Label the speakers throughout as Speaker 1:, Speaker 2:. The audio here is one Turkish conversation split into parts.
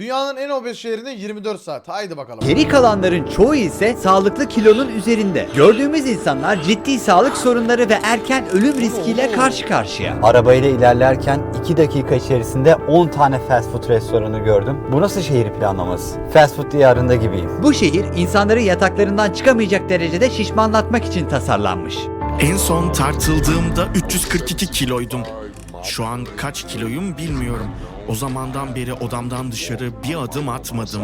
Speaker 1: Dünyanın en obez şehrinde 24 saat. Haydi bakalım.
Speaker 2: Geri kalanların çoğu ise sağlıklı kilonun üzerinde. Gördüğümüz insanlar ciddi sağlık sorunları ve erken ölüm riskiyle karşı karşıya.
Speaker 3: Arabayla ilerlerken 2 dakika içerisinde 10 tane fast food restoranı gördüm. Bu nasıl şehir planlaması? Fast food diyarında gibiyim.
Speaker 2: Bu şehir insanları yataklarından çıkamayacak derecede şişmanlatmak için tasarlanmış.
Speaker 4: En son tartıldığımda 342 kiloydum. Şu an kaç kiloyum bilmiyorum. O zamandan beri odamdan dışarı bir adım atmadım.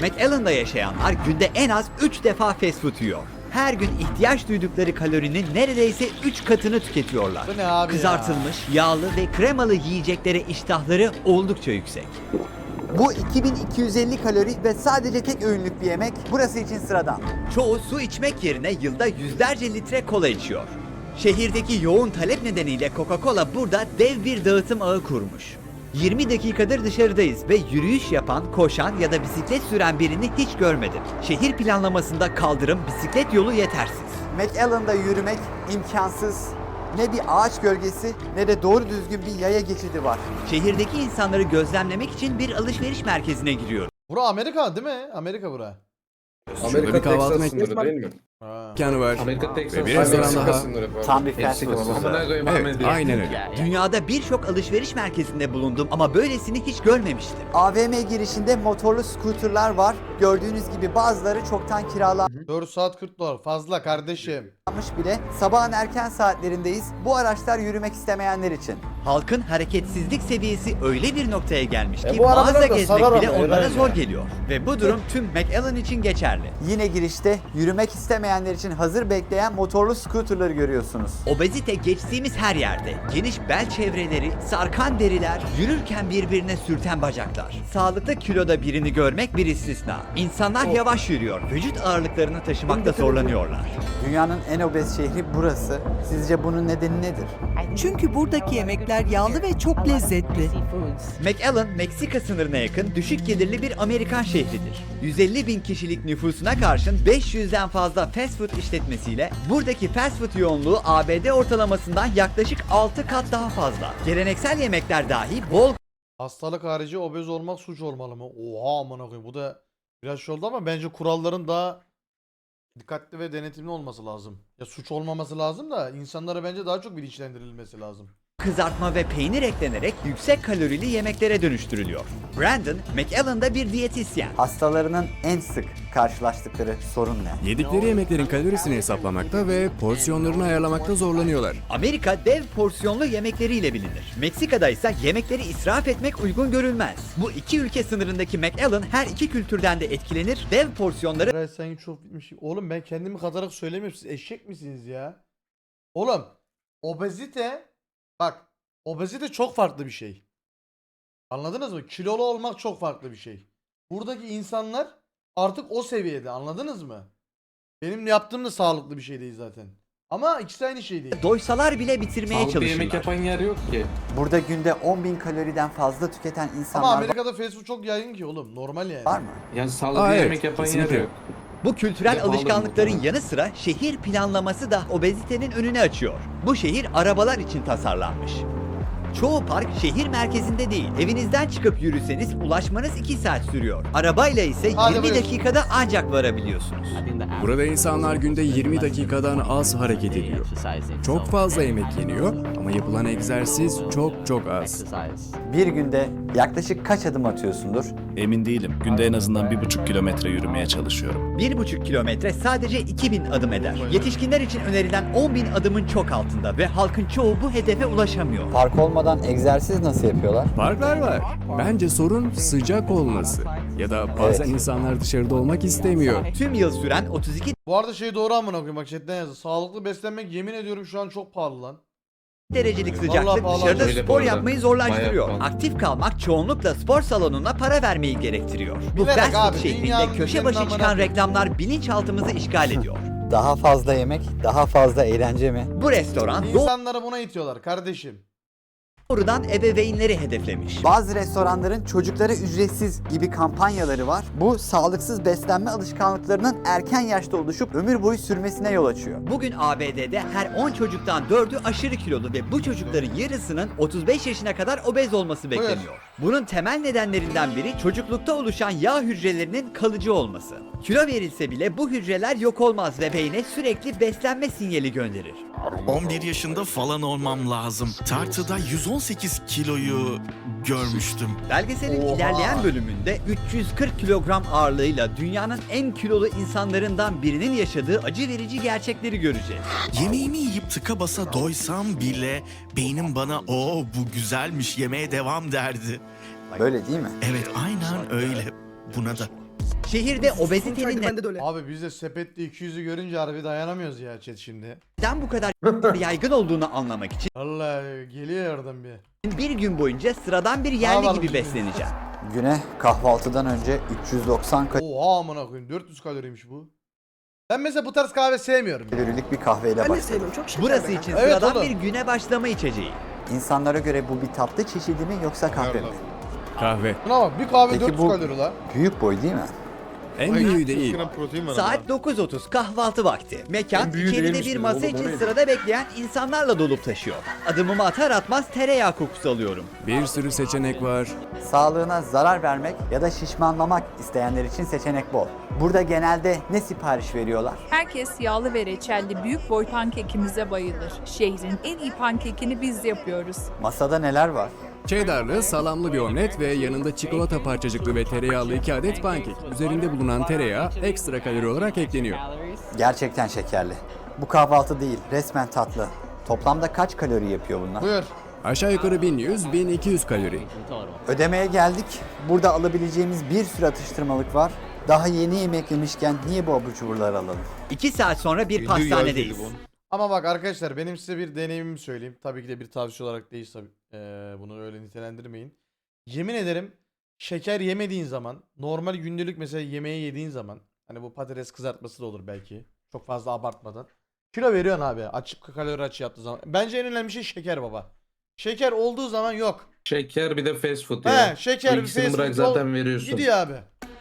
Speaker 2: McAllen'da yaşayanlar günde en az 3 defa fast food yiyor. Her gün ihtiyaç duydukları kalorinin neredeyse 3 katını tüketiyorlar.
Speaker 1: Bu ne abi ya?
Speaker 2: Kızartılmış, yağlı ve kremalı yiyeceklere iştahları oldukça yüksek.
Speaker 3: Bu 2250 kalori ve sadece tek öğünlük bir yemek burası için sıradan.
Speaker 2: Çoğu su içmek yerine yılda yüzlerce litre kola içiyor. Şehirdeki yoğun talep nedeniyle Coca-Cola burada dev bir dağıtım ağı kurmuş. 20 dakikadır dışarıdayız ve yürüyüş yapan, koşan ya da bisiklet süren birini hiç görmedim. Şehir planlamasında kaldırım, bisiklet yolu yetersiz.
Speaker 3: McAllen'da yürümek imkansız. Ne bir ağaç gölgesi ne de doğru düzgün bir yaya geçidi var.
Speaker 2: Şehirdeki insanları gözlemlemek için bir alışveriş merkezine giriyorum.
Speaker 1: Bura Amerika değil mi? Amerika bura.
Speaker 5: Amerika
Speaker 6: bir kahvaltı
Speaker 5: Texas sınırı değil mi?
Speaker 1: Ha.
Speaker 6: mekanı var.
Speaker 5: Amerika Texas.
Speaker 6: Ve bir restoran daha.
Speaker 3: Tam bir fast food.
Speaker 5: Amına koyayım
Speaker 6: Evet,
Speaker 5: Ahmet.
Speaker 6: aynen öyle.
Speaker 2: Dünyada birçok alışveriş merkezinde bulundum ama böylesini hiç görmemiştim.
Speaker 3: AVM girişinde motorlu scooterlar var. Gördüğünüz gibi bazıları çoktan kiralanmış
Speaker 1: 4 saat 40 dolar. Fazla kardeşim.
Speaker 3: bile. Sabahın erken saatlerindeyiz. Bu araçlar yürümek istemeyenler için.
Speaker 2: Halkın hareketsizlik seviyesi öyle bir noktaya gelmiş
Speaker 1: E
Speaker 2: ki
Speaker 1: bu arabalar
Speaker 2: mağaza
Speaker 1: da
Speaker 2: gezmek
Speaker 1: sarar
Speaker 2: bile
Speaker 1: ama
Speaker 2: onlara
Speaker 1: herhalde.
Speaker 2: zor geliyor. Ve bu durum tüm McAllen için geçerli.
Speaker 3: Yine girişte yürümek istemeyenler için hazır bekleyen motorlu scooterları görüyorsunuz.
Speaker 2: Obezite geçtiğimiz her yerde. Geniş bel çevreleri, sarkan deriler, yürürken birbirine sürten bacaklar. Sağlıklı kiloda birini görmek bir istisna. İnsanlar yavaş yürüyor, vücut ağırlıklarını taşımakta zorlanıyorlar.
Speaker 3: Dünyanın en obez şehri burası. Sizce bunun nedeni nedir?
Speaker 7: Çünkü buradaki yemekler yağlı ve çok lezzetli.
Speaker 2: McAllen, Meksika sınırına yakın düşük gelirli bir Amerikan şehridir. 150 bin kişilik nüfusuna karşın 500'den fazla fast food işletmesiyle buradaki fast food yoğunluğu ABD ortalamasından yaklaşık 6 kat daha fazla. Geleneksel yemekler dahi bol
Speaker 1: Hastalık harici obez olmak suç olmalı mı? Oha amına koyayım. Bu da biraz şey oldu ama bence kuralların daha dikkatli ve denetimli olması lazım. Ya suç olmaması lazım da insanlara bence daha çok bilinçlendirilmesi lazım.
Speaker 2: Kızartma ve peynir eklenerek yüksek kalorili yemeklere dönüştürülüyor. Brandon, McAllen'da bir diyetisyen.
Speaker 3: Hastalarının en sık karşılaştıkları sorun ne?
Speaker 6: Yedikleri yemeklerin kalorisini hesaplamakta ve porsiyonlarını ayarlamakta zorlanıyorlar.
Speaker 2: Amerika dev porsiyonlu yemekleriyle bilinir. Meksika'da ise yemekleri israf etmek uygun görülmez. Bu iki ülke sınırındaki McAllen her iki kültürden de etkilenir, dev porsiyonları
Speaker 1: Eray sen çok bitmiş. Oğlum ben kendimi katarak söylemiyorum. Siz eşek misiniz ya? Oğlum obezite bak obezite çok farklı bir şey. Anladınız mı? Kilolu olmak çok farklı bir şey. Buradaki insanlar artık o seviyede anladınız mı? Benim yaptığım da sağlıklı bir şey değil zaten. Ama ikisi aynı şey değil.
Speaker 2: doysalar bile bitirmeye
Speaker 5: Sağlıklı yemek
Speaker 2: çalışırlar.
Speaker 5: yapan yer yok ki.
Speaker 3: Burada günde 10.000 kaloriden fazla tüketen
Speaker 1: Ama
Speaker 3: insanlar
Speaker 1: Amerika'da fast food çok yaygın ki oğlum. Normal yani.
Speaker 3: var mı?
Speaker 5: Yani sağlıklı
Speaker 6: Aa, evet,
Speaker 5: yemek yapan yer
Speaker 6: kesinlikle.
Speaker 5: yok.
Speaker 2: Bu kültürel
Speaker 5: Bir de pahalı
Speaker 2: alışkanlıkların
Speaker 5: muhtemelen.
Speaker 2: yanı sıra şehir planlaması da obezitenin önünü açıyor. Bu şehir arabalar için tasarlanmış. Çoğu park şehir merkezinde değil. Evinizden çıkıp yürüseniz ulaşmanız 2 saat sürüyor. Arabayla ise
Speaker 1: Hadi
Speaker 2: 20
Speaker 1: buyur.
Speaker 2: dakikada ancak varabiliyorsunuz.
Speaker 6: Burada insanlar günde 20 dakikadan az hareket ediyor. Çok fazla yemek yeniyor ama yapılan egzersiz çok çok az.
Speaker 3: Bir günde yaklaşık kaç adım atıyorsundur?
Speaker 8: Emin değilim. Günde en azından bir buçuk kilometre yürümeye çalışıyorum.
Speaker 2: 1,5 kilometre sadece 2000 adım eder. Yetişkinler için önerilen 10.000 adımın çok altında ve halkın çoğu bu hedefe ulaşamıyor.
Speaker 3: Park olmadan egzersiz nasıl yapıyorlar?
Speaker 6: Parklar var. Bence sorun sıcak olması. Ya da bazen
Speaker 3: Evet.
Speaker 6: insanlar dışarıda olmak istemiyor.
Speaker 2: Tüm yıl süren 32
Speaker 1: Bu arada şey doğru amına koyayım bak chatten yazdı. Sağlıklı beslenmek yemin ediyorum şu an çok pahalı lan.
Speaker 2: derecelik sıcaklık
Speaker 1: pahalı.
Speaker 2: dışarıda
Speaker 5: Öyle bu
Speaker 2: spor
Speaker 5: arada.
Speaker 2: yapmayı zorlaştırıyor.
Speaker 5: Bayağı pahalı.
Speaker 2: Aktif kalmak çoğunlukla spor salonuna para vermeyi gerektiriyor. Bu
Speaker 1: Bilerek
Speaker 2: fast food
Speaker 1: abi,
Speaker 2: köşe başı çıkan
Speaker 1: amına-
Speaker 2: reklamlar bilinçaltımızı işgal ediyor.
Speaker 3: Daha fazla yemek, daha fazla eğlence mi?
Speaker 2: Bu restoran
Speaker 1: İnsanları buna itiyorlar kardeşim.
Speaker 2: Doğrudan ebeveynleri hedeflemiş.
Speaker 3: Bazı restoranların çocuklara ücretsiz gibi kampanyaları var. Bu sağlıksız beslenme alışkanlıklarının erken yaşta oluşup ömür boyu sürmesine yol açıyor.
Speaker 2: Bugün ABD'de her 10 çocuktan 4'ü aşırı kilolu ve bu çocukların yarısının 35 yaşına kadar obez olması bekleniyor. Bunun temel nedenlerinden biri çocuklukta oluşan yağ hücrelerinin kalıcı olması. Kilo verilse bile bu hücreler yok olmaz ve beyne sürekli beslenme sinyali gönderir.
Speaker 4: 11 yaşında falan olmam lazım. Tartıda 118 kiloyu görmüştüm.
Speaker 2: Belgeselin
Speaker 1: Oha.
Speaker 2: ilerleyen bölümünde 340 kilogram ağırlığıyla dünyanın en kilolu insanlarından birinin yaşadığı acı verici gerçekleri göreceğiz.
Speaker 4: Yemeğimi yiyip tıka basa doysam bile beynim bana o bu güzelmiş yemeye devam derdi.
Speaker 3: Böyle değil mi?
Speaker 4: Evet aynen öyle. Buna da
Speaker 2: Şehirde obezitenin
Speaker 1: Abi biz de sepette 200'ü görünce harbi dayanamıyoruz ya chat şimdi.
Speaker 2: neden bu kadar yaygın olduğunu anlamak için
Speaker 1: Allah geliyor oradan bir.
Speaker 2: bir gün boyunca sıradan bir yerli
Speaker 1: Havalı
Speaker 2: gibi besleneceğim.
Speaker 3: Güne kahvaltıdan önce 390
Speaker 1: Oha amına koyayım 400 kaloriymiş bu. Ben mesela bu tarz kahve sevmiyorum.
Speaker 3: kalorilik bir kahveyle başladım.
Speaker 2: Burası için
Speaker 1: Evet,
Speaker 2: sıradan
Speaker 1: oğlum.
Speaker 2: bir güne başlama içeceği.
Speaker 3: İnsanlara göre bu bir tatlı çeşidi mi yoksa kahve mi?
Speaker 6: Kahve.
Speaker 1: Buna bak bir kahve
Speaker 3: Peki
Speaker 1: 400
Speaker 3: bu-
Speaker 1: kalori la.
Speaker 3: Büyük boy değil mi?
Speaker 6: En büyüğü değil.
Speaker 2: Saat 9.30 kahvaltı vakti. Mekan
Speaker 5: En büyüğü
Speaker 2: içeride
Speaker 5: değilmiş
Speaker 2: bir masa
Speaker 5: oğlum, o
Speaker 2: için
Speaker 5: neydi?
Speaker 2: sırada bekleyen insanlarla dolup taşıyor. Adımımı atar atmaz tereyağı kokusu alıyorum.
Speaker 6: Bir sürü seçenek var.
Speaker 3: Sağlığına zarar vermek ya da şişmanlamak isteyenler için seçenek bol. Burada genelde ne sipariş veriyorlar?
Speaker 9: Herkes yağlı ve reçelli büyük boy pankekimize bayılır. Şehrin en iyi pankekini biz yapıyoruz.
Speaker 3: Masada neler var?
Speaker 6: Cheddarlı, salamlı bir omlet ve yanında çikolata parçacıklı ve tereyağlı iki adet pankek. Üzerinde bulunan tereyağı ekstra kalori olarak ekleniyor.
Speaker 3: Gerçekten şekerli. Bu kahvaltı değil, resmen tatlı. Toplamda kaç kalori yapıyor bunlar?
Speaker 1: Buyur.
Speaker 6: Aşağı yukarı 1100-1200 kalori.
Speaker 3: Ödemeye geldik. Burada alabileceğimiz bir sürü atıştırmalık var. Daha yeni yemek yemişken niye bu abur cuburları alalım?
Speaker 2: 2 saat sonra bir pastanedeyiz.
Speaker 1: Ama bak arkadaşlar benim size bir deneyimimi söyleyeyim. Tabii ki de bir tavsiye olarak değil tabii. Ee, bunu öyle nitelendirmeyin. Yemin ederim şeker yemediğin zaman normal gündelik mesela yemeği yediğin zaman hani bu patates kızartması da olur belki. Çok fazla abartmadan. Kilo veriyorsun abi. Açıp kalori açı yaptığı zaman. Bence en önemli şey şeker baba. Şeker olduğu zaman yok.
Speaker 5: Şeker bir de fast food ya.
Speaker 1: He şeker
Speaker 5: Bu
Speaker 1: bir
Speaker 5: ikisini
Speaker 1: fast
Speaker 5: bırak zaten veriyorsun.
Speaker 1: Gidiyor abi.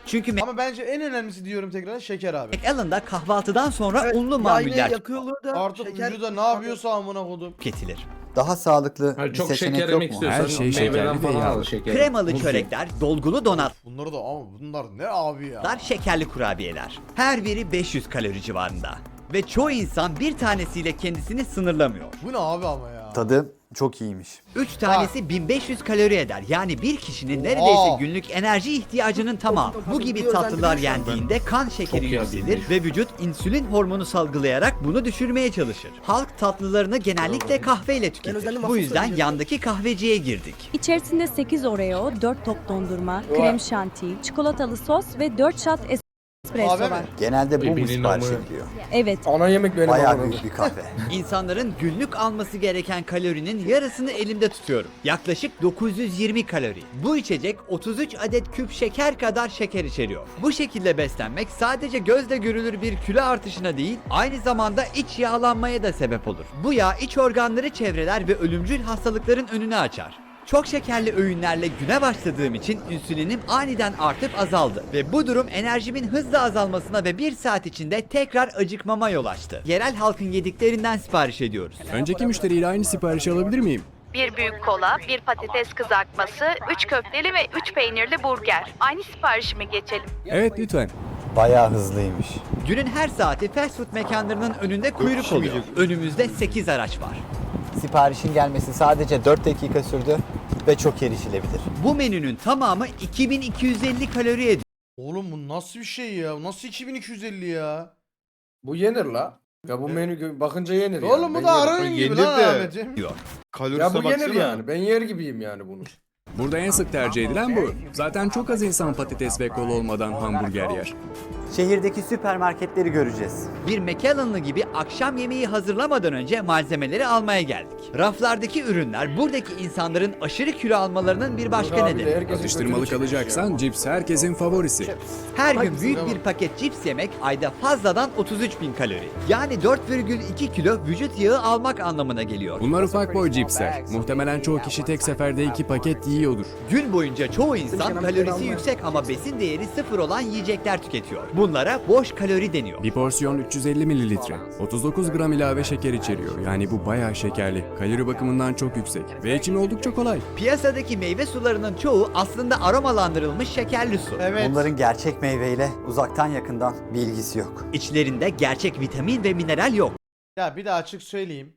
Speaker 2: Çünkü
Speaker 1: Ama bence en önemlisi diyorum tekrar şeker abi.
Speaker 2: McAllen'da kahvaltıdan sonra unlu mamuller
Speaker 1: Artık vücuda ne yapıyorsa amına kodum.
Speaker 2: tüketilir.
Speaker 3: Daha sağlıklı
Speaker 5: Hayır,
Speaker 3: bir
Speaker 5: çok
Speaker 3: seçenek
Speaker 5: şeker
Speaker 3: yok
Speaker 5: yemek
Speaker 3: mu?
Speaker 5: istiyorsan
Speaker 6: Her şey
Speaker 5: meyveden
Speaker 6: şekerli ve
Speaker 5: falan al
Speaker 6: yağlı.
Speaker 5: şeker.
Speaker 2: Kremalı çörekler, dolgulu donatlar,
Speaker 1: Bunları da ama bunlar ne abi ya.
Speaker 2: şekerli kurabiyeler. Her biri 500 kalori civarında. Ve çoğu insan bir tanesiyle kendisini sınırlamıyor.
Speaker 1: Bu ne abi ama ya.
Speaker 3: Tadı çok iyiymiş.
Speaker 2: 3 tanesi 1500 kalori eder. Yani bir kişinin neredeyse günlük enerji ihtiyacının tamamı. Bu gibi tatlılar yendiğinde kan şekeri
Speaker 5: Çok
Speaker 2: yükselir ve vücut insülin hormonu salgılayarak bunu düşürmeye çalışır. Halk tatlılarını genellikle kahveyle tüketir. Bu yüzden yandaki kahveciye girdik.
Speaker 10: İçerisinde 8 Oreo, 4 top dondurma, krem şanti, çikolatalı sos ve 4 shot espresso var.
Speaker 3: Genelde bu mu
Speaker 5: Birbirinin
Speaker 3: sipariş ediliyor?
Speaker 10: Evet.
Speaker 5: Ana yemek benim
Speaker 3: Bayağı büyük bir kahve.
Speaker 2: İnsanların günlük alması gereken kalorinin yarısını elimde tutuyorum. Yaklaşık 920 kalori. Bu içecek 33 adet küp şeker kadar şeker içeriyor. Bu şekilde beslenmek sadece gözle görülür bir kilo artışına değil, aynı zamanda iç yağlanmaya da sebep olur. Bu yağ iç organları çevreler ve ölümcül hastalıkların önünü açar. Çok şekerli öğünlerle güne başladığım için insülinim aniden artıp azaldı ve bu durum enerjimin hızla azalmasına ve bir saat içinde tekrar acıkmama yol açtı. Yerel halkın yediklerinden sipariş ediyoruz.
Speaker 6: Önceki müşteriyle aynı siparişi alabilir miyim?
Speaker 9: Bir büyük kola, bir patates kızartması, 3 köfteli ve 3 peynirli burger. Aynı siparişime geçelim.
Speaker 6: Evet lütfen.
Speaker 3: Bayağı hızlıymış.
Speaker 2: Günün her saati fast food mekanlarının önünde kuyruk oluyor. Önümüzde 8 araç var.
Speaker 3: Siparişin gelmesi sadece 4 dakika sürdü ve çok erişilebilir.
Speaker 2: Bu menünün tamamı 2250 kalori ediyor.
Speaker 1: Oğlum bu nasıl bir şey ya? Nasıl 2250 ya?
Speaker 5: Bu yenir la. Ya bu menü gö- bakınca yenir yani.
Speaker 1: Oğlum bu da
Speaker 5: Bu
Speaker 1: gibi
Speaker 5: yenir
Speaker 1: lan
Speaker 5: de.
Speaker 1: Ahmetciğim.
Speaker 5: Ya bu yenir yani. Ben yer gibiyim yani bunu.
Speaker 6: Burada en sık tercih edilen bu. Zaten çok az insan patates ve kola olmadan hamburger yer.
Speaker 3: Şehirdeki süpermarketleri göreceğiz.
Speaker 2: Bir McAllen'lı gibi akşam yemeği hazırlamadan önce malzemeleri almaya geldik. Raflardaki ürünler buradaki insanların aşırı kilo almalarının bir başka nedeni.
Speaker 6: Atıştırmalık
Speaker 5: çekmiş
Speaker 6: alacaksan cips herkesin favorisi.
Speaker 2: Her gün büyük bir paket cips yemek ayda fazladan 33 bin kalori. Yani 4,2 kilo vücut yağı almak anlamına geliyor.
Speaker 6: Bunlar ufak boy cipsler. Muhtemelen çoğu kişi tek seferde iki paket yiyordur.
Speaker 2: Gün boyunca çoğu insan kalorisi yüksek ama besin değeri sıfır olan yiyecekler tüketiyor. Bunlara boş kalori deniyor.
Speaker 6: Bir porsiyon 350 mililitre. 39 gram ilave şeker içeriyor. Yani bu bayağı şekerli. Kalori bakımından çok yüksek. Ve içimi oldukça kolay.
Speaker 2: Piyasadaki meyve sularının çoğu aslında aromalandırılmış şekerli su.
Speaker 1: Evet.
Speaker 3: Bunların gerçek meyveyle uzaktan yakından bir ilgisi yok.
Speaker 2: İçlerinde gerçek vitamin ve mineral yok.
Speaker 1: Ya bir de açık söyleyeyim.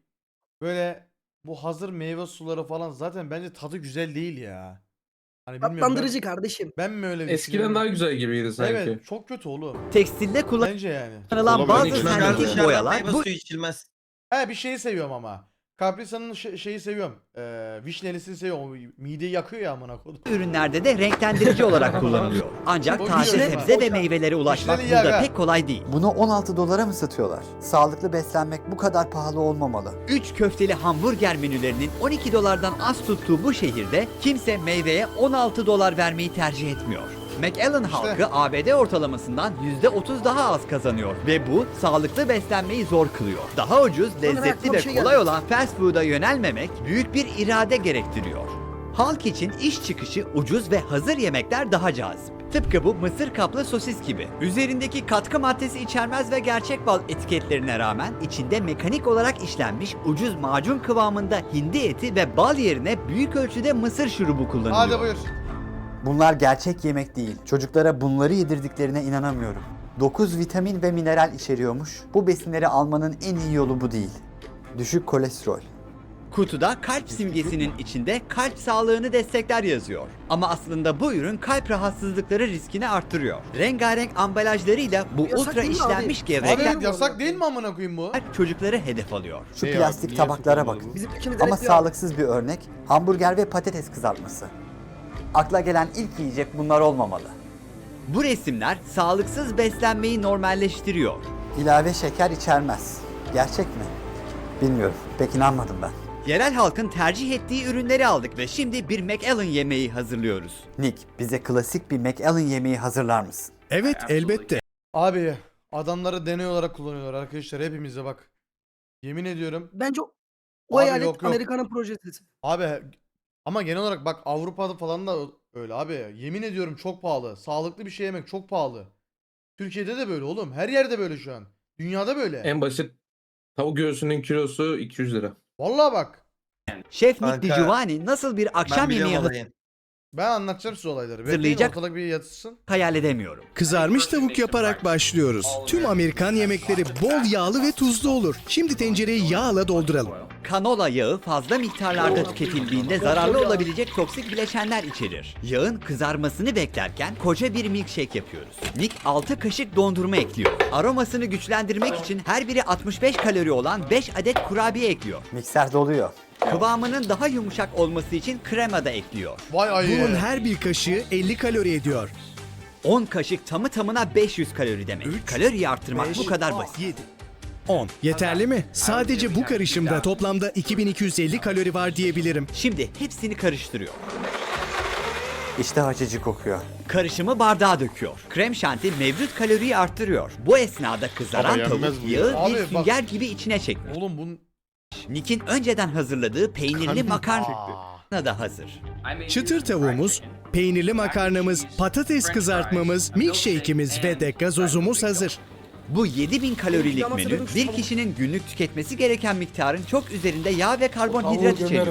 Speaker 1: Böyle bu hazır meyve suları falan zaten bence tadı güzel değil ya. Hani bilmiyorum ben,
Speaker 11: Tatlandırıcı kardeşim.
Speaker 1: ben mi öyle
Speaker 5: Eskiden
Speaker 1: düşünüyorum?
Speaker 5: daha güzel gibiydi sanki.
Speaker 1: Evet çok kötü oğlum.
Speaker 2: Tekstilde
Speaker 1: Bence yani.
Speaker 2: kullanılan bazı sentetik
Speaker 11: dışarıdan
Speaker 2: boyalar bu
Speaker 1: He bir şeyi seviyorum ama. Caprisa'nın şey- şeyi seviyorum. Ee, vişnelisini seviyorum. O mideyi yakıyor ya amına kodum.
Speaker 2: ürünlerde de renklendirici olarak kullanılıyor. Ancak
Speaker 1: O
Speaker 2: taze sebze ve meyvelere ulaşmak
Speaker 1: İşleri
Speaker 2: burada
Speaker 1: yaga.
Speaker 2: pek kolay değil.
Speaker 3: Bunu 16 dolara mı satıyorlar? Sağlıklı beslenmek bu kadar pahalı olmamalı.
Speaker 2: 3 köfteli hamburger menülerinin 12 dolardan az tuttuğu bu şehirde kimse meyveye 16 dolar vermeyi tercih etmiyor. McAllen halkı ABD ortalamasından %30 daha az kazanıyor ve bu sağlıklı beslenmeyi zor kılıyor. Daha ucuz, lezzetli ve
Speaker 11: şey
Speaker 2: kolay olan fast food'a yönelmemek büyük bir irade gerektiriyor. Halk için iş çıkışı ucuz ve hazır yemekler daha cazip. Tıpkı bu mısır kaplı sosis gibi. Üzerindeki katkı maddesi içermez ve gerçek bal etiketlerine rağmen içinde mekanik olarak işlenmiş ucuz macun kıvamında hindi eti ve bal yerine büyük ölçüde mısır şurubu kullanılıyor.
Speaker 1: Hadi buyur.
Speaker 3: Bunlar gerçek yemek değil. Çocuklara bunları yedirdiklerine inanamıyorum. 9 vitamin ve mineral içeriyormuş. Bu besinleri almanın en iyi yolu bu değil. Düşük kolesterol.
Speaker 2: Kutuda kalp simgesinin içinde kalp sağlığını destekler yazıyor. Ama aslında bu ürün kalp rahatsızlıkları riskini arttırıyor. Rengarenk ambalajlarıyla bu
Speaker 11: Yasak
Speaker 2: ultra
Speaker 11: değil mi abi?
Speaker 2: işlenmiş
Speaker 1: Abi
Speaker 2: gevrekler
Speaker 1: evet, yasak değil mi amına koyayım bu?
Speaker 2: çocukları hedef alıyor.
Speaker 3: Şu
Speaker 1: Ne ya,
Speaker 3: plastik
Speaker 1: niye
Speaker 3: tabaklara bakın.
Speaker 11: Bizim ülkemizde
Speaker 3: Ama
Speaker 11: bir-
Speaker 3: sağlıksız bir örnek hamburger ve patates kızartması. Akla gelen ilk yiyecek bunlar olmamalı.
Speaker 2: Bu resimler sağlıksız beslenmeyi normalleştiriyor.
Speaker 3: İlave şeker içermez. Gerçek mi? Bilmiyorum. Pek inanmadım ben.
Speaker 2: Yerel halkın tercih ettiği ürünleri aldık ve şimdi bir McAllen yemeği hazırlıyoruz.
Speaker 3: Nick, bize klasik bir McAllen yemeği hazırlar mısın?
Speaker 4: Evet elbette.
Speaker 1: Abi adamları deney olarak kullanıyorlar arkadaşlar hepimize bak. Yemin ediyorum.
Speaker 11: Bence o, o
Speaker 1: Abi
Speaker 11: eyalet
Speaker 1: yok, yok.
Speaker 11: Amerika'nın projesi.
Speaker 1: Abi ama genel olarak bak Avrupa'da falan da öyle abi. Yemin ediyorum çok pahalı. Sağlıklı bir şey yemek çok pahalı. Türkiye'de de böyle oğlum. Her yerde böyle şu an. Dünyada böyle.
Speaker 5: En basit tavuk göğsünün kilosu 200 lira.
Speaker 1: Vallahi bak.
Speaker 2: Şef Nick DiGiovanni nasıl bir akşam yemeği
Speaker 1: Ben anlatacağım size olayları. Bekleyin
Speaker 2: Hazırlayacak-
Speaker 1: ortalık bir yatsın.
Speaker 2: hayal edemiyorum.
Speaker 4: Kızarmış tavuk yaparak başlıyoruz. Tüm Amerikan yemekleri bol yağlı ve tuzlu olur. Şimdi tencereyi yağla dolduralım.
Speaker 2: Kanola yağı fazla miktarlarda tüketildiğinde zararlı olabilecek toksik bileşenler içerir. Yağın kızarmasını beklerken koca bir milkshake yapıyoruz. Nick 6 kaşık dondurma ekliyor. Aromasını güçlendirmek için her biri 65 kalori olan 5 adet kurabiye ekliyor.
Speaker 3: Mikser doluyor.
Speaker 2: Kıvamının daha yumuşak olması için krema da ekliyor.
Speaker 1: Vay ayı.
Speaker 4: Bunun her bir kaşığı 50 kalori ediyor.
Speaker 2: 10 kaşık tamı tamına 500 kalori demek.
Speaker 4: Üç,
Speaker 2: Kaloriyi arttırmak bu
Speaker 4: Beş,
Speaker 2: kadar basit.
Speaker 4: 7. 10. Yeterli mi? Sadece bu karışımda toplamda 2250 kalori var diyebilirim.
Speaker 2: Şimdi hepsini karıştırıyor.
Speaker 3: İşte açıcı kokuyor.
Speaker 2: Karışımı bardağa döküyor. Krem şanti mevcut kaloriyi arttırıyor. Bu esnada kızaran tavuk yağı
Speaker 1: Abi
Speaker 2: bir
Speaker 1: bak-
Speaker 2: sünger gibi içine çekmiş.
Speaker 1: Oğlum bunun...
Speaker 2: Nick'in önceden hazırladığı peynirli makarna
Speaker 1: Aa.
Speaker 2: da hazır.
Speaker 4: Çıtır tavuğumuz, peynirli makarnamız, patates kızartmamız, milkshake'imiz ve de gazozumuz hazır.
Speaker 2: Bu 7000 kalorilik menü bir kişinin günlük tüketmesi gereken miktarın çok üzerinde yağ ve karbonhidrat içeriyor.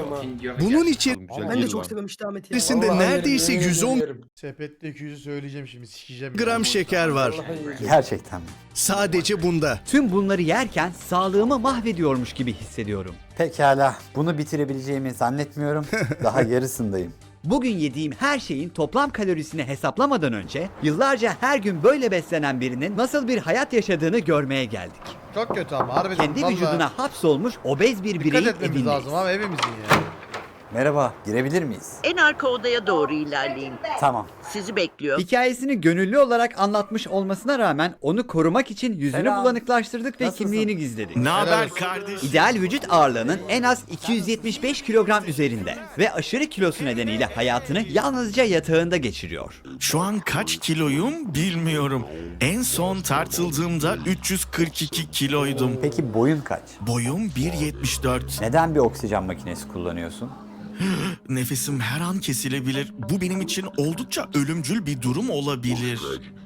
Speaker 4: Bunun için
Speaker 11: Ben de çok işte Ahmet ya.
Speaker 4: içerisinde neredeyse
Speaker 5: yerim, yemin
Speaker 4: 110
Speaker 5: ederim.
Speaker 1: Sepette 200'ü söyleyeceğim şimdi sikeceğim.
Speaker 4: gram şeker var.
Speaker 3: Gerçekten mi?
Speaker 4: Sadece bunda.
Speaker 2: Tüm bunları yerken sağlığımı mahvediyormuş gibi hissediyorum.
Speaker 3: Pekala. Bunu bitirebileceğimi zannetmiyorum. Daha yarısındayım.
Speaker 2: Bugün yediğim her şeyin toplam kalorisini hesaplamadan önce yıllarca her gün böyle beslenen birinin nasıl bir hayat yaşadığını görmeye geldik.
Speaker 1: Çok kötü ama harbiden.
Speaker 2: Kendi vücuduna hapsolmuş obez bir
Speaker 1: Dikkat
Speaker 2: bireyin
Speaker 1: etmemiz lazım abi hepimizin ya.
Speaker 3: Merhaba, girebilir miyiz?
Speaker 12: En arka odaya doğru ilerleyin.
Speaker 3: Tamam.
Speaker 12: Sizi bekliyor.
Speaker 2: Hikayesini gönüllü olarak anlatmış olmasına rağmen onu korumak için yüzünü
Speaker 3: Selam.
Speaker 2: bulanıklaştırdık ve
Speaker 3: Nasılsın?
Speaker 2: kimliğini gizledik.
Speaker 4: Ne haber kardeş?
Speaker 2: İdeal vücut ağırlığının en az 275 kilogram üzerinde ve aşırı kilosu nedeniyle hayatını yalnızca yatağında geçiriyor.
Speaker 4: Şu an kaç kiloyum bilmiyorum. En son tartıldığımda 342 kiloydum.
Speaker 3: Peki boyun kaç?
Speaker 4: Boyum 1.74.
Speaker 3: Neden bir oksijen makinesi kullanıyorsun?
Speaker 4: Nefesim her an kesilebilir. Bu benim için oldukça ölümcül bir durum olabilir.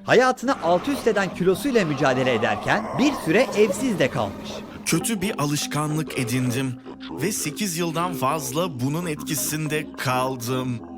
Speaker 2: Hayatını alt üst eden kilosuyla mücadele ederken bir süre evsiz de kalmış.
Speaker 4: Kötü bir alışkanlık edindim ve 8 yıldan fazla bunun etkisinde kaldım.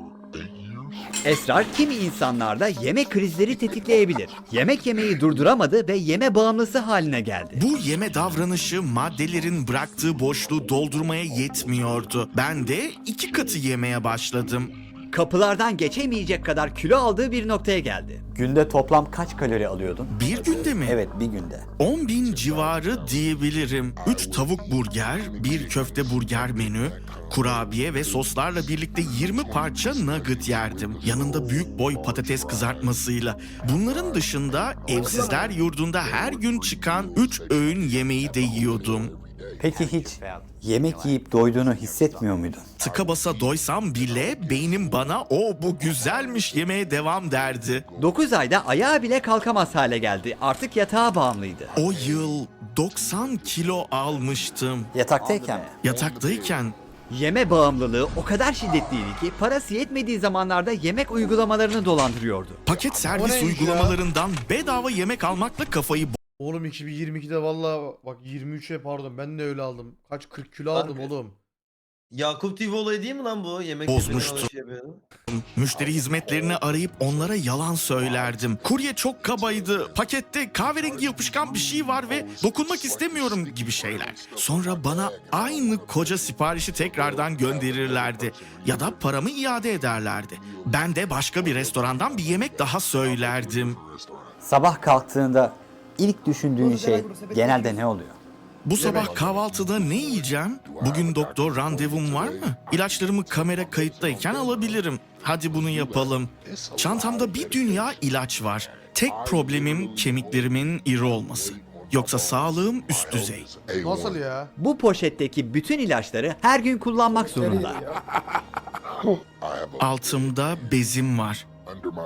Speaker 2: Esrar kimi insanlarda yeme krizleri tetikleyebilir. Yemek yemeyi durduramadı ve yeme bağımlısı haline geldi.
Speaker 4: Bu yeme davranışı maddelerin bıraktığı boşluğu doldurmaya yetmiyordu. Ben de iki katı yemeye başladım.
Speaker 2: Kapılardan geçemeyecek kadar kilo aldığı bir noktaya geldi.
Speaker 3: Günde toplam kaç kalori alıyordun?
Speaker 4: Bir günde mi?
Speaker 3: Evet, bir günde.
Speaker 4: 10 bin civarı diyebilirim. 3 tavuk burger, bir köfte burger menü, kurabiye ve soslarla birlikte 20 parça nugget yerdim. Yanında büyük boy patates kızartmasıyla. Bunların dışında evsizler yurdunda her gün çıkan 3 öğün yemeği de yiyordum.
Speaker 3: Peki hiç yemek yiyip doyduğunu hissetmiyor muydun?
Speaker 4: Tıka basa doysam bile beynim bana o bu güzelmiş yemeye devam derdi.
Speaker 2: 9 ayda ayağa bile kalkamaz hale geldi. Artık yatağa bağımlıydı.
Speaker 4: O yıl 90 kilo almıştım.
Speaker 3: Yataktayken mi?
Speaker 4: Yataktayken
Speaker 2: Yeme bağımlılığı o kadar şiddetliydi ki parası yetmediği zamanlarda yemek uygulamalarını dolandırıyordu.
Speaker 4: paket
Speaker 1: O
Speaker 4: servis
Speaker 1: neymiş ya?
Speaker 4: uygulamalarından bedava yemek almakla kafayı
Speaker 1: Oğlum 2022'de valla bak 23'e pardon ben de öyle aldım. Kaç 40 kilo aldım oğlum.
Speaker 5: Yakup TV olayı değil mi lan bu? Yemek
Speaker 4: Bozmuştu. Müşteri hizmetlerini arayıp onlara yalan söylerdim. Kurye çok kabaydı. Pakette kahverengi yapışkan bir şey var ve dokunmak istemiyorum gibi şeyler. Sonra bana aynı koca siparişi tekrardan gönderirlerdi. Ya da paramı iade ederlerdi. Ben de başka bir restorandan bir yemek daha söylerdim.
Speaker 3: Sabah kalktığında ilk düşündüğün şey genelde ne oluyor?
Speaker 4: Bu sabah kahvaltıda ne yiyeceğim? Bugün doktor randevum var mı? İlaçlarımı kamera kayıttayken alabilirim. Hadi bunu yapalım. Çantamda bir dünya ilaç var. Tek problemim kemiklerimin iri olması. Yoksa sağlığım üst düzey.
Speaker 1: Nasıl ya?
Speaker 2: Bu poşetteki bütün ilaçları her gün kullanmak zorunda.
Speaker 4: Altımda bezim var.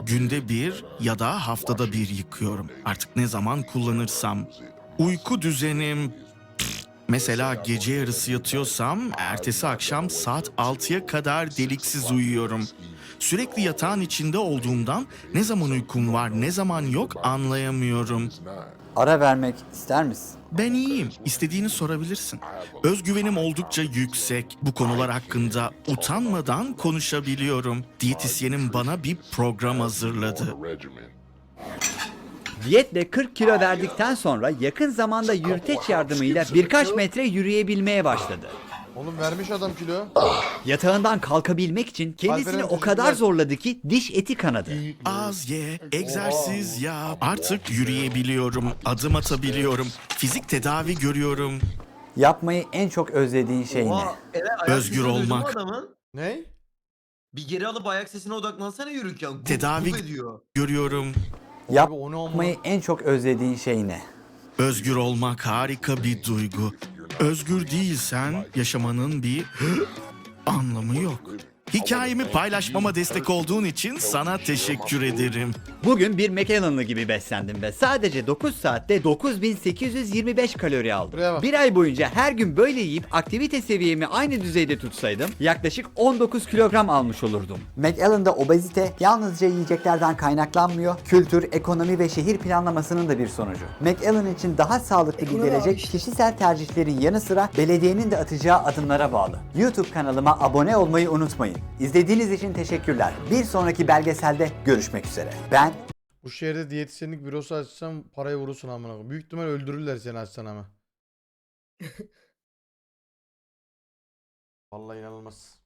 Speaker 4: Günde bir ya da haftada bir yıkıyorum. Artık ne zaman kullanırsam. Uyku düzenim... Mesela gece yarısı yatıyorsam ertesi akşam saat 6'ya kadar deliksiz uyuyorum. Sürekli yatağın içinde olduğumdan ne zaman uykum var ne zaman yok anlayamıyorum.
Speaker 3: Ara vermek ister misin?
Speaker 4: Ben iyiyim. İstediğini sorabilirsin. Özgüvenim oldukça yüksek. Bu konular hakkında utanmadan konuşabiliyorum. Diyetisyenim bana bir program hazırladı.
Speaker 2: Diyetle 40 kilo verdikten sonra yakın zamanda yürüteç yardımıyla birkaç metre yürüyebilmeye başladı.
Speaker 1: Oğlum vermiş adam kilo.
Speaker 2: Yatağından kalkabilmek için kendisini o kadar zorladı ki diş eti kanadı.
Speaker 4: Az ye, egzersiz yap. Artık yürüyebiliyorum, adım atabiliyorum, fizik tedavi görüyorum.
Speaker 3: Yapmayı en çok özlediğin şey ne?
Speaker 4: Özgür olmak.
Speaker 1: Ne?
Speaker 5: Bir geri alıp ayak sesine odaklansana yürürken.
Speaker 4: Tedavi-
Speaker 5: ediyor.
Speaker 4: Görüyorum.
Speaker 3: Yapmayı en çok özlediğin şey ne?
Speaker 4: Özgür olmak harika bir duygu. Özgür değilsen yaşamanın bir anlamı yok. Hikayemi paylaşmama destek olduğun için sana teşekkür ederim.
Speaker 2: Bugün bir McAllen'lı gibi beslendim ve sadece 9 saatte 9825 kalori aldım.
Speaker 1: Bak.
Speaker 2: Bir ay boyunca her gün böyle yiyip aktivite seviyemi aynı düzeyde tutsaydım yaklaşık 19 kilogram almış olurdum.
Speaker 3: McAllen'da obezite yalnızca yiyeceklerden kaynaklanmıyor, kültür, ekonomi ve şehir planlamasının da bir sonucu. McAllen için daha sağlıklı bir
Speaker 11: Ekonomi
Speaker 3: gelecek
Speaker 11: abi.
Speaker 3: kişisel tercihlerin yanı sıra belediyenin de atacağı adımlara bağlı. YouTube kanalıma abone olmayı unutmayın. İzlediğiniz için teşekkürler. Bir sonraki belgeselde görüşmek üzere. Ben
Speaker 1: Bu şehirde diyetisyenlik bürosu açsam parayı vurursun amına koyayım. Büyük ihtimal öldürürler seni açsan ama. Vallahi inanılmaz.